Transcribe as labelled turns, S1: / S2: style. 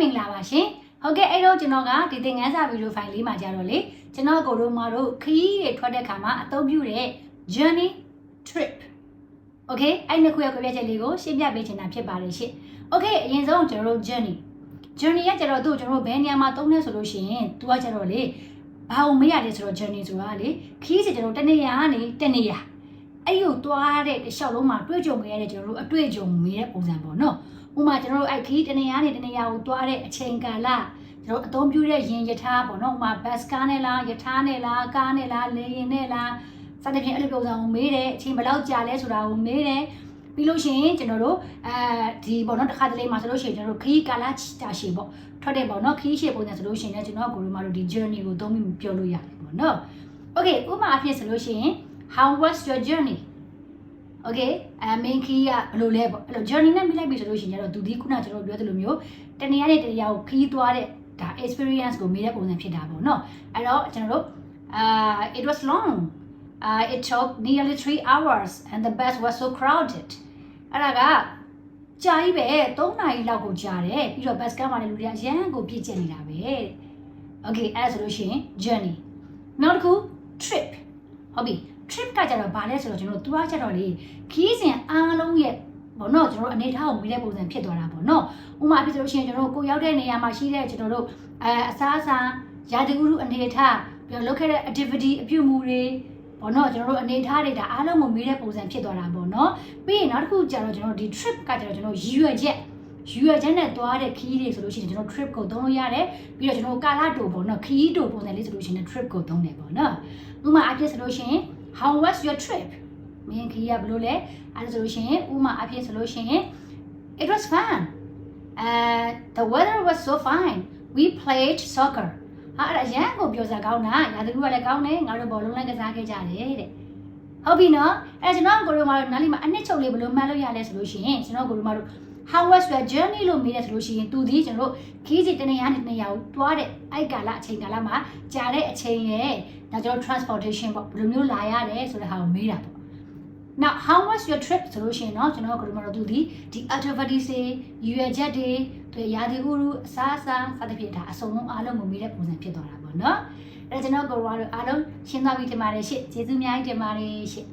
S1: မင်္ဂလာပါရှင်ဟုတ်ကဲ့အဲ့တော့ကျွန်တော်ကဒီသင်ခန်းစာဗီဒီယိုဖိုင်လေးမှာကြတော့လေကျွန်တော်ကိုရိုမာတို့ခရီးတွေထွက်တဲ့ခါမှာအသုံးပြုတဲ့ journey trip okay အဲ့နှစ်ခုရဲ့ကြပြချက်လေးကိုရှင်းပြပေးချင်တာဖြစ်ပါတယ်ရှင် okay အရင်ဆုံးကျွန်တော်တို့ journey journey ကကျတော့သူ့ကျွန်တော်တို့ဘယ်နေရာမှာသုံးလဲဆိုလို့ရှိရင် तू ကကျတော့လေဘာလို့မေးရလဲဆိုတော့ journey ဆိုတာလေခရီးစီကျွန်တော်တနေရာကနေတနေရာ အဲ့ကိုသွားတဲ့တစ်လျှောက်လုံးမှာတွေ့ကြုံခဲ့ရတဲ့ကျွန်တော်တို့အတွေ့အကြုံမေးတဲ့ပုံစံပေါ့နော်ဥပမာကျွန်တော်တို့အဲ့ခီးတနေရာနေတနေရာကိုသွားတဲ့အချိန်ကာလကျွန်တော်အသုံးပြုတဲ့ရင်ယထာပေါ့နော်ဥပမာဘတ်စကားနဲ့လားယထာနဲ့လားကားနဲ့လားလေယာဉ်နဲ့လားစသဖြင့်အဲ့လိုပုံစံကိုမေးတယ်အချိန်ဘယ်လောက်ကြာလဲဆိုတာကိုမေးတယ်ပြီးလို့ရှိရင်ကျွန်တော်တို့အဲဒီပေါ့နော်တစ်ခါတလေမှာဆိုလို့ရှိရင်ကျွန်တော်တို့ခီးကာလတာရှည်ပေါ့ထွက်တဲ့ပေါ့နော်ခီးရှည်ပုံစံဆိုလို့ရှိရင်လည်းကျွန်တော်ကိုရိုမာတို့ဒီ journey ကိုသုံးပြီးပြောလို့ရတယ်ပေါ့နော် okay ဥပမာအဖြစ်ဆိုလို့ရှိရင် how was your journey okay အ main key ကဘယ်လိုလဲပေါ့အဲ့လို journey နဲ့မိလိုက်ပြီဆိုလို့ရှိရင်ကျတော့သူဒီခုနကျွန်တော်ပြောသလိုမျိုးတနေရာနဲ့တနေရာကိုခီးသွားတဲ့ဒါ experience ကိုမေးတဲ့ပုံစံဖြစ်တာပေါ့နော်အဲ့တော့ကျွန်တော်တို့အာ it was long uh it took nearly 3 hours and the bus was so crowded အဲ့ဒါကကြာကြီးပဲ3နာရီလောက်ကိုကြာတယ်ပြီးတော့ bus ကမှလည်းလူတွေအရန်ကိုပြည့်ကျက်နေတာပဲတဲ့ okay အဲ့ဒါဆိုလို့ရှိရင် journey နောက်တစ်ခု trip ဟုတ်ပြီ trip ကကြတော့ဗာလဲဆိုတော့ကျွန်တော်တို့သူကကြတော့လေခီးစဉ်အားလုံးရဲ့ဘောနော်ကျွန်တော်တို့အနေထားကိုမိတဲ့ပုံစံဖြစ်သွားတာပေါ့နော်ဥပမာဖြစ်ဆိုလို့ရှိရင်ကျွန်တော်တို့ကိုရောက်တဲ့နေရာမှာရှိတဲ့ကျွန်တော်တို့အဲအစားအစာရာသီဥတုအနေထားပြီးတော့လုပ်ခဲ့တဲ့ activity အပြုအမူတွေဘောနော်ကျွန်တော်တို့အနေထားတွေဒါအားလုံးကိုမိတဲ့ပုံစံဖြစ်သွားတာပေါ့နော်ပြီးရင်နောက်တစ်ခုကျတော့ကျွန်တော်တို့ဒီ trip ကကျတော့ကျွန်တော်ရည်ရွယ်ချက်ရွယ်ချက်နဲ့သွားတဲ့ခီးတွေဆိုလို့ရှိရင်ကျွန်တော် trip ကိုသုံးလို့ရတယ်ပြီးတော့ကျွန်တော်ကာလတူပေါ့နော်ခီးတူပုံစံလေးဆိုလို့ရှိရင် trip ကိုသုံးတယ်ပေါ့နော်ဥပမာအဖြစ်ဆိုလို့ရှိရင် how was your trip မင်းခီးရဘယ်လိုလဲအဲ့ဒါဆိုလို့ရှိရင်ဥမာအဖြစ်ဆိုလို့ရှိရင် it was fun uh the weather was so fine we played soccer ဟာအဲ့ဒါရန်ကိုပြောစားကောင်းတာရာသီဥတုကလည်းကောင်းတယ်ငါတို့ဘောလုံးလည်းကစားခဲ့ကြတယ်တဲ့ဟုတ်ပြီနော်အဲ့ကျွန်တော်ကိုရိုမာတို့နားလေးမှာအနှစ်ချုပ်လေးဘယ်လိုမှတ်လို့ရလဲဆိုလို့ရှိရင်ကျွန်တော်ကိုရိုမာတို့ how was your journey လို့မေးတယ်ဆိုလို့ရှိရင်သူဒီကျွန်တော်တို့ခီးစီတနေရနေတနေရကိုတွားတဲ့အိုက်ကာလအချိန်ကာလမှာကြာတဲ့အချိန်ရဲ့ဒါကျွန်တော် transportation ပေါ့ဘယ်လိုမျိုးလာရတယ်ဆိုတဲ့ဟာကိုမေးတာပေါ့ now how was your trip ဆိုလို့ရှိရင်တော့ကျွန်တော်ကဒီမှာတော့သူဒီဒီ activities တွေရွယ်ချက်တွေသူရာသီဥတုအစားအစာစသဖြင့်ဒါအစုံလုံးအားလုံးကိုမေးတဲ့ပုံစံဖြစ်သွားတာပေါ့နော်အဲ့ဒါကျွန်တော်ကတော့အားလုံးရှင်းသွားပြီတင်ပါတယ်ရှင့်ကျေးဇူးအများကြီးတင်ပါတယ်ရှင့်